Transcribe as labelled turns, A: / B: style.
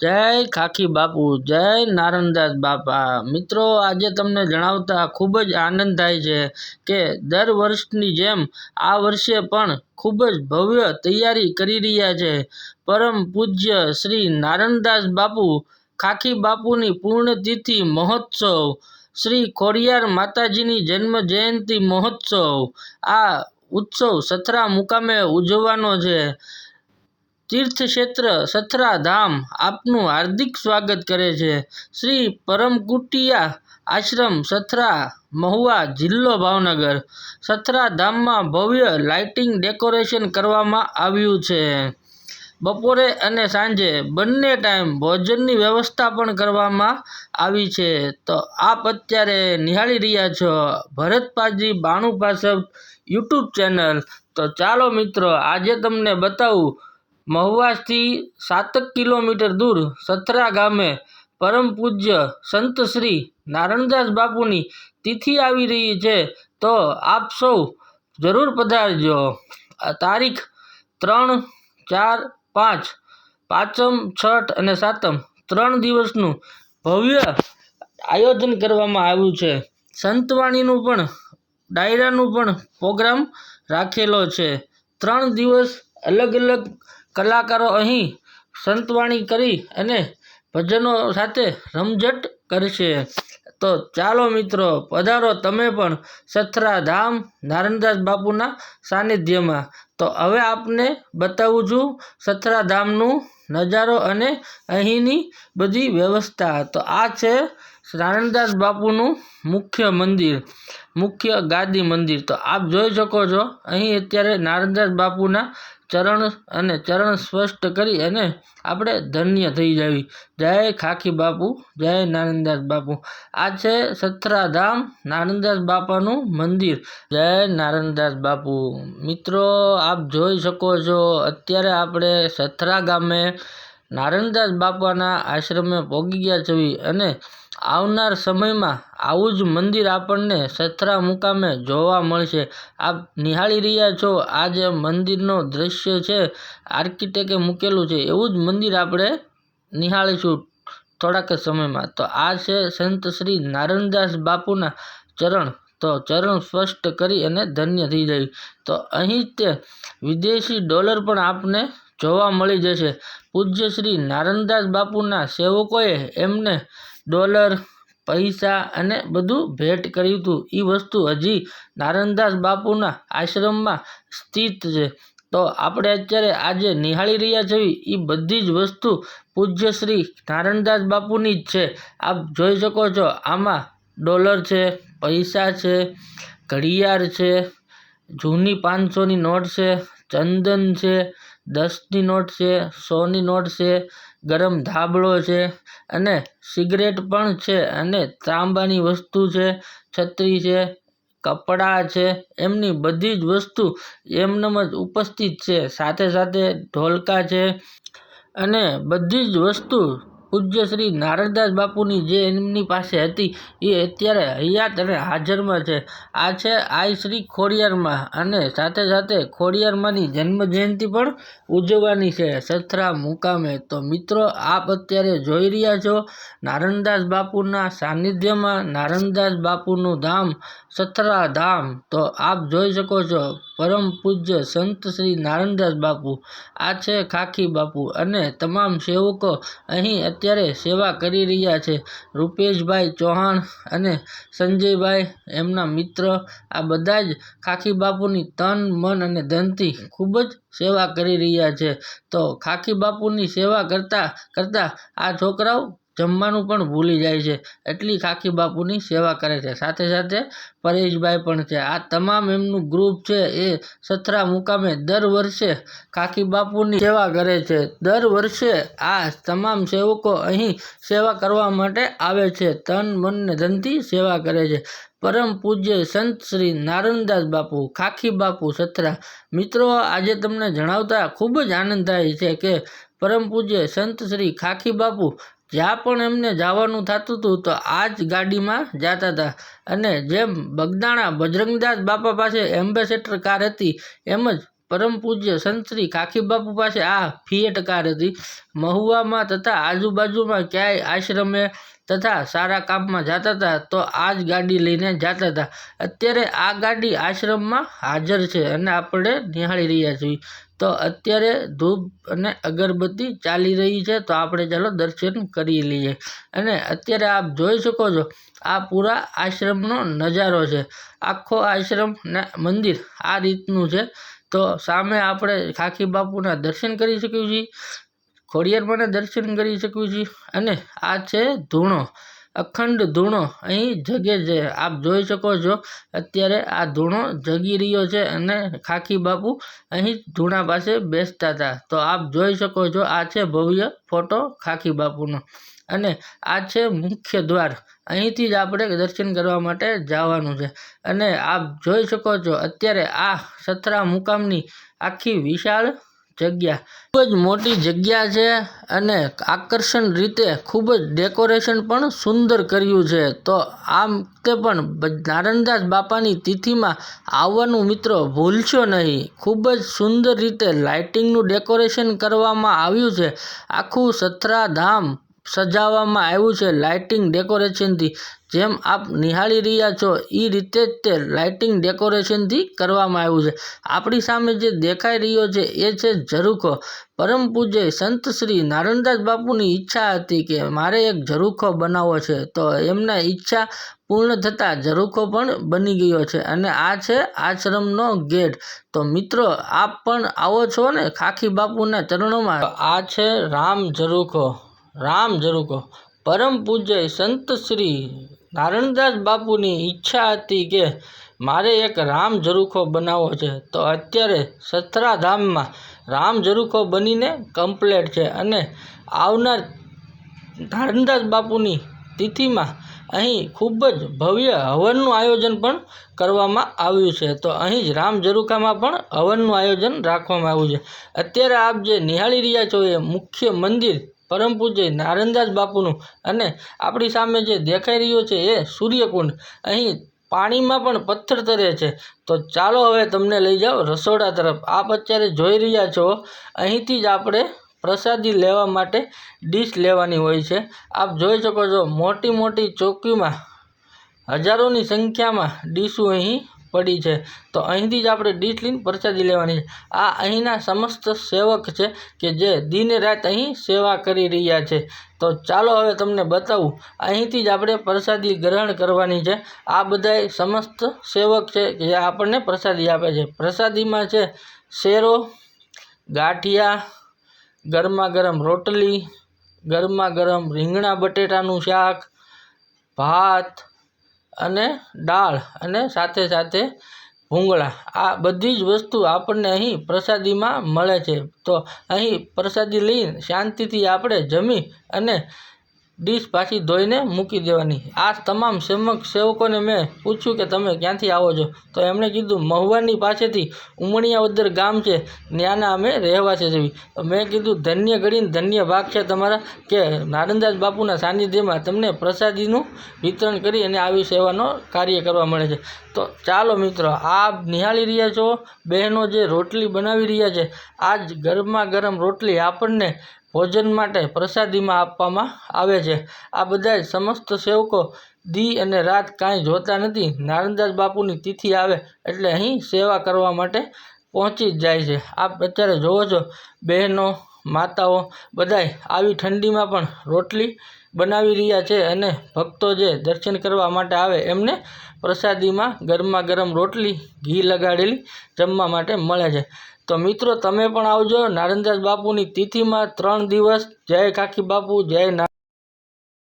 A: જય ખાખી બાપુ, જય નારણદાસ બાપા. મિત્રો, આજે તમને જણાવતા ખૂબ જ આનંદ થાય છે કે દર વર્ષની જેમ આ વર્ષે પણ ખૂબ જ ભવ્ય તૈયારી કરી રહ્યા છે. પરમ પૂજ્ય શ્રી નારણદાસ બાપુ, ખાખી બાપુની પૂર્ણતિથિ મહોત્સવ, શ્રી ખોડિયાર માતાજીની જન્મ જયંતિ મહોત્સવ. આ ઉત્સવ સથરા મુકામે ઉજવવાનો છે. તીર્થક્ષેત્ર સથરા ધામ આપનું હાર્દિક સ્વાગત કરે છે. શ્રી પરમકુટિયા આશ્રમ સથરા મહુવા જિલ્લો ભાવનગર. સથરા ધામમાં ભવ્ય લાઇટિંગ ડેકોરેશન કરવામાં આવ્યું છે. બપોરે અને સાંજે બંને ટાઈમ ભોજનની વ્યવસ્થા પણ કરવામાં આવી છે. તો આપ અત્યારે નિહાળી રહ્યા છો ભરતપાજી બાણુ બાણું યુટ્યુબ ચેનલ. તો ચાલો મિત્રો, આજે તમને બતાવું મહુવાથી સાતક કિલોમીટર દૂર સથરા ગામે પરમ પૂજ્ય સંત શ્રી નારણદાસ બાપુની તિથિ આવી રહી છે, તો આપ સૌ જરૂર પધારજો. તારીખ ત્રણ ચાર પાંચ, પાંચમ, છઠ અને સાતમ ત્રણ દિવસનું ભવ્ય આયોજન કરવામાં આવ્યું છે. સંતવાણીનું પણ, ડાયરાનું પણ પ્રોગ્રામ રાખેલો છે. ત્રણ દિવસ અલગ અલગ કલાકારો અહીં સંતવાણી કરી અને ભજનો સાથે રમઝટ કરશે તો ચાલો મિત્રો, પધારો તમે પણ સથરા ધામ નારણદાસ બાપુના સાનિધ્યમાં. તો હવે આપને બતાવું છું સથરા ધામનું નજારો અને અહીંની બધી વ્યવસ્થા. તો આ છે નારણદાસ બાપુનું મુખ્ય મંદિર, મુખ્ય ગાદી મંદિર. તો આપ જોઈ શકો છો, અહીં અત્યારે નારણદાસ બાપુના ચરણ અને ચરણ સ્પષ્ટ કરી અને આપણે ધન્ય થઈ જાવી. જય ખાખી બાપુ, જય નારણદાસ બાપુ. આ છે સથરાધામ નારણદાસ બાપાનું મંદિર. જય નારણદાસ બાપુ. મિત્રો, આપ જોઈ શકો છો, અત્યારે આપણે સથરા ગામે નારણદાસ બાપાના આશ્રમે પહોંચી ગયા છીએ અને આવનાર સમયમાં આવું જ મંદિર આપણને સથરા મુકામે જોવા મળશે. આપ નિહાળી રહ્યા છો, આ જે મંદિરનો દ્રશ્ય છે, આર્કિટેક્ટે મૂકેલું છે, એવું જ મંદિર આપણે નિહાળીશું થોડાક સમયમાં. તો આ છે સંત શ્રી નારણદાસ બાપુના ચરણ. તો ચરણ સ્પષ્ટ કરી અને ધન્ય થઈ જાય. તો અહીં તે વિદેશી ડોલર પણ આપને જોવા મળી જશે. પૂજ્ય શ્રી નારણદાસ બાપુના સેવકોએ એમને ડોલર, પૈસા અને બધું ભેટ કર્યું હતું. એ વસ્તુ હજી નારણદાસ બાપુના આશ્રમમાં સ્થિત છે. તો આપણે અત્યારે આજે નિહાળી રહ્યા છીએ એ બધી જ વસ્તુ પૂજ્ય શ્રી નારણદાસ બાપુની જ છે. આપ જોઈ શકો છો, આમાં ડોલર છે, પૈસા છે, ઘડિયાળ છે, જૂની પાંચસોની નોટ છે, ચંદન છે દસની નોટ છે, સોની નોટ છે, ગરમ ધાબળો છે અને સિગરેટ પણ છે અને તાંબાની વસ્તુ છે, છત્રી છે, કપડાં છે, એમની બધી જ વસ્તુ એમનેમ જ ઉપસ્થિત છે. સાથે સાથે ઢોલકા છે અને બધી જ વસ્તુ પૂજ્ય શ્રી નારણદાસ બાપુની જે એમની પાસે હતી, એ અત્યારે હયાત અને હાજરમાં છે. આ છે આઈ શ્રી ખોડિયારમાં અને સાથે સાથે ખોડિયારમાંની જન્મ જયંતિ પણ ઉજવવાની છે. સથરા મુકામે. તો મિત્રો, આપ અત્યારે જોઈ રહ્યા છો નારણદાસ બાપુના સાનિધ્યમાં નારણદાસ બાપુનું ધામ, સથરા ધામ. તો આપ જોઈ શકો છો પરમ પૂજ્ય સંત શ્રી નારણદાસ બાપુ, આ છે ખાખી બાપુ અને તમામ સેવકો અહીં અત્યારે સેવા કરી રહ્યા છે. રૂપેશભાઈ ચૌહાણ અને સંજયભાઈ, એમના મિત્ર, આ બધા જ ખાખી બાપુની તન, મન અને ધનથી ખૂબ જ સેવા કરી રહ્યા છે. તો ખાખી બાપુની સેવા કરતાં કરતાં આ છોકરાઓ જમવાનું પણ ભૂલી જાય છે. એટલી ખાખી બાપુની સેવા કરે છે. સાથે સાથે પરેશભાઈ પણ છે. આ તમામ એમનું ગ્રુપ છે એ સથરા મુકામે દર વર્ષે ખાખી બાપુની સેવા કરે છે. દર વર્ષે આ તમામ સેવકો અહીં સેવા કરવા માટે આવે છે. તન મનને ધનથી સેવા કરે છે. પરમ પૂજ્ય સંત શ્રી નારણદાસ બાપુ ખાખી બાપુ સથરા મિત્રો, આજે તમને જણાવતા ખૂબ જ આનંદ થાય છે કે પરમ પૂજ્ય સંત શ્રી ખાખી બાપુ જ્યાં પણ એમને જવાનું થતું હતું તો આ જ ગાડીમાં જતા હતા. અને જેમ બગદાણા બજરંગદાસ બાપા પાસે એમ્બેસેડર કાર હતી, એમ જ પરમ પૂજ્ય સંતરી કાખી બાપુ પાસે આ ફિએટ કાર હતી. મહુવામાં તથા આજુબાજુમાં ક્યાંય આશ્રમે તથા સારા કામમાં જતા હતા, તો આ જ ગાડી લઈને જતા હતા. અત્યારે આ ગાડી આશ્રમમાં હાજર છે અને આપણે નિહાળી રહ્યા છીએ. તો અત્યારે ધૂપ અને અગરબત્તી ચાલી રહી છે, તો આપણે ચાલો દર્શન કરી લઈએ. અને અત્યારે આપ જોઈ શકો છો, આ પૂરા આશ્રમનો નજારો છે. આખો આશ્રમ ને મંદિર આ રીતનું છે. તો સામે આપણે ખાખી બાપુના દર્શન કરી શકીએ છીએ. ખોડિયારમાંના દર્શન કરી શકીએ છીએ અને આ છે ધૂણો. અખંડ ધૂણો. અહીં જગે છે. આપ જોઈ શકો છો. અત્યારે આ ધૂણો જગી રહ્યો છે અને ખાખી બાપુ અહીં ધૂણા પાસે બેસતા હતા. તો આપ જોઈ શકો છો, આ છે ભવ્ય ફોટો ખાખી બાપુનો. અને આ છે મુખ્ય દ્વાર. અહીંથી જ આપણે દર્શન કરવા માટે જવાનું છે. અને આપ જોઈ શકો છો, અત્યારે આ સથરા મુકામની આખી વિશાળ જગ્યા. ખૂબ જ મોટી જગ્યા છે અને આકર્ષણ રીતે ખૂબ જ ડેકોરેશન પણ સુંદર કર્યું છે. તો આમ તે પણ નારણદાસ બાપાની તિથિમાં આવવાનું મિત્રો ભૂલશો નહીં. ખૂબ જ સુંદર રીતે લાઇટિંગનું ડેકોરેશન કરવામાં આવ્યું છે. આખું સથરાધામ સજાવવામાં આવ્યું છે લાઇટિંગ ડેકોરેશનથી. જેમ આપ નિહાળી રહ્યા છો એ રીતે જ તે લાઇટિંગ ડેકોરેશનથી કરવામાં આવ્યું છે. આપણી સામે જે દેખાઈ રહ્યો છે, એ છે ઝરૂખો પરમ પૂજ્ય સંત શ્રી નારણદાસ બાપુની ઈચ્છા હતી કે મારે એક ઝરૂખો બનાવવો છે. તો એમના ઈચ્છા પૂર્ણ થતાં ઝરૂખો પણ બની ગયો છે અને આ છે આશ્રમનો ગેટ. તો મિત્રો, આપ પણ આવો છો ને ખાખી બાપુના ચરણોમાં? આ છે રામ ઝરૂખો રામ ઝરૂખો પરમ પૂજ્ય સંત શ્રી નારણદાસ બાપુની ઈચ્છા હતી કે મારે એક રામ ઝરૂખો બનાવવો છે. તો અત્યારે સથરાધામમાં રામ ઝરૂખો બનીને કમ્પ્લેટ છે અને આવનાર નારણદાસ બાપુની તિથિમાં અહીં ખૂબ જ ભવ્ય હવનનું આયોજન પણ કરવામાં આવ્યું છે. તો અહીં જ રામ ઝરૂખામાં પણ હવનનું આયોજન રાખવામાં આવ્યું છે. અત્યારે આપ જે નિહાળી રહ્યા છો એ મુખ્ય મંદિર પરમ પૂજ્ય નારણદાસ બાપુનું અને આપણી સામે જે દેખાઈ રહ્યો છે એ સૂર્યકુંડ. અહીં પાણીમાં પણ પથ્થર તરે છે. તો ચાલો હવે તમને લઈ જાઓ રસોડા તરફ. આપ અત્યારે જોઈ રહ્યા છો, અહીંથી જ આપણે પ્રસાદી લેવા માટે ડીશ લેવાની હોય છે. આપ જોઈ શકો છો મોટી મોટી ચોકીમાં હજારોની સંખ્યામાં ડીશું અહીં પડી છે. તો અહીંથી જ આપણે ડીશ લઈને પ્રસાદી લેવાની છે. આ અહીંના સમસ્ત સેવક છે કે જે દિન રાત અહીં સેવા કરી રહ્યા છે. તો ચાલો હવે તમને બતાવું. અહીંથી જ આપણે પ્રસાદી ગ્રહણ કરવાની છે. આ બધાય સમસ્ત સેવક છે કે જે આપણને પ્રસાદી આપે છે. પ્રસાદીમાં છે શેરો, ગાંઠિયા ગરમા ગરમ રોટલી ગરમા ગરમ રીંગણા, બટેટાનું શાક, ભાત અને દાળ અને સાથે સાથે ભૂંગળા. આ બધી જ વસ્તુ આપણને અહીં પ્રસાદીમાં મળે છે. તો અહીં પ્રસાદી લઈને શાંતિથી આપણે જમી અને ડીશ પાછી ધોઈને મૂકી દેવાની. આ તમામ સેવક સેવકોને મેં પૂછ્યું કે તમે ક્યાંથી આવો છો? તો એમણે કીધું, મહુવાની પાસેથી ઉમણિયાવદર ગામ છે. ત્યાંના અમે રહેવાસી છીએ. મેં કીધું, ધન્ય ઘડીને ધન્ય ભાગ છે તમારા કે નારણદાસ બાપુના સાનિધ્યમાં તમને પ્રસાદીનું વિતરણ કરી અને આવી સેવાનો કાર્ય કરવા મળે છે. તો ચાલો મિત્રો આ નિહાળી રહ્યા છો? બહેનો જે રોટલી બનાવી રહ્યા છે આ જ ગરમા ગરમ રોટલી આપણને ભોજન માટે પ્રસાદીમાં આપવામાં આવે છે. આ બધા સમસ્ત સેવકો દી અને રાત કાંઈ જોતા નથી. નારણદાસ બાપુની તિથિ આવે એટલે અહીં સેવા કરવા માટે પહોંચી જ જાય છે. આપ અત્યારે જોવો છો, બહેનો, માતાઓ બધાય આવી ઠંડીમાં પણ રોટલી બનાવી રહ્યા છે અને ભક્તો જે દર્શન કરવા માટે આવે એમને પ્રસાદીમાં ગરમા ગરમ રોટલી, ઘી લગાડેલી જમવા માટે મળે છે. તો મિત્રો તમે પણ આવજો. નારણદાસ બાપુની તિથિમાં ત્રણ દિવસ. જય કાકી બાપુ જય